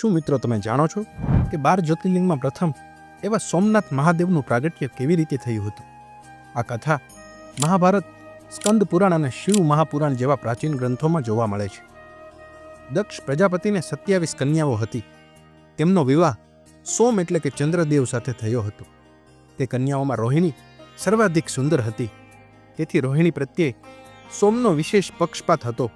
શું મિત્રો તમે જાણો છો કે બાર જ્યોતિર્લિંગમાં પ્રથમ એવા સોમનાથ મહાદેવનું પ્રાગટ્ય કેવી રીતે થયું હતું? આ કથા મહાભારત, સ્કંદ પુરાણ અને શિવ મહાપુરાણ જેવા પ્રાચીન ગ્રંથોમાં જોવા મળે છે. દક્ષ પ્રજાપતિને સત્યાવીસ કન્યાઓ હતી. તેમનો વિવાહ સોમ એટલે કે ચંદ્રદેવ સાથે થયો હતો. તે કન્યાઓમાં રોહિણી સર્વાધિક સુંદર હતી. તેથી રોહિણી પ્રત્યે સોમનો વિશેષ પક્ષપાત હતો.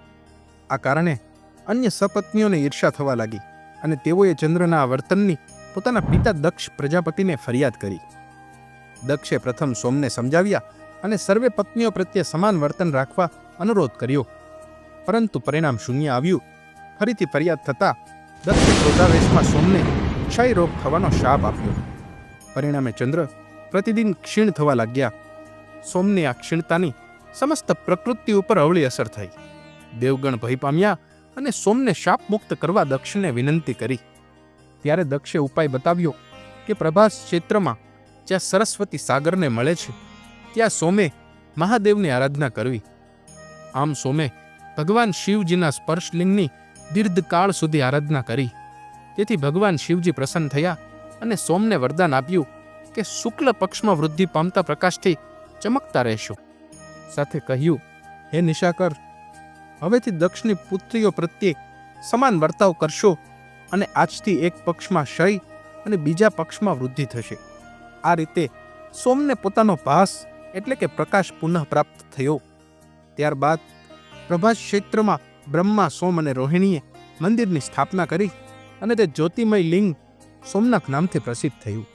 આ કારણે અન્ય સપત્નીઓને ઈર્ષા થવા લાગી. અને તેઓએ ચંદ્રના વર્તનની પોતાના પિતા દક્ષ પ્રજાપતિને ફરિયાદ કરી. દક્ષે પ્રથમ સોમને સમજાવ્યા અને સર્વે પત્નીઓ પ્રત્યે સમાન વર્તન રાખવા અનુરોધ કર્યો. પરંતુ પરિણામ શૂન્ય આવ્યું. ફરીથી ફરિયાદ થતાં દક્ષે ક્રોધાવેશમાં સોમને ક્ષય રોગ થવાનો શાપ આપ્યો. પરિણામે ચંદ્ર પ્રતિદિન ક્ષીણ થવા લાગ્યા. સોમની આ ક્ષીણતાની સમસ્ત પ્રકૃતિ ઉપર અવળી અસર થઈ. દેવગણ ભય પામ્યા અને સોમને શાપ મુક્ત કરવા દક્ષને વિનંતી કરી. ત્યારે દક્ષે ઉપાય બતાવ્યો કે પ્રભાસ ક્ષેત્રમાં જ્યાં સરસ્વતી સાગરને મળે છે, ત્યાં સોમે મહાદેવની આરાધના કરવી. આમ સોમે ભગવાન શિવજીના સ્પર્શલિંગની દીર્ઘકાળ સુધી આરાધના કરી. તેથી ભગવાન શિવજી પ્રસન્ન થયા અને સોમને વરદાન આપ્યું કે શુક્લ પક્ષમાં વૃદ્ધિ પામતા પ્રકાશથી ચમકતા રહેશો. સાથે કહ્યું, હે નિશાકર હવેથી દક્ષની પુત્રીઓ પ્રત્યે સમાન વર્તાવ કરશો અને આજથી એક પક્ષમાં ક્ષય અને બીજા પક્ષમાં વૃદ્ધિ થશે. આ રીતે સોમને પોતાનો ભાસ એટલે કે પ્રકાશ પુનઃ પ્રાપ્ત થયો. ત્યારબાદ પ્રભાસ ક્ષેત્રમાં બ્રહ્મા, સોમ અને રોહિણીએ મંદિરની સ્થાપના કરી અને તે જ્યોતિમય લિંગ સોમનાથ નામથી પ્રસિદ્ધ થયું.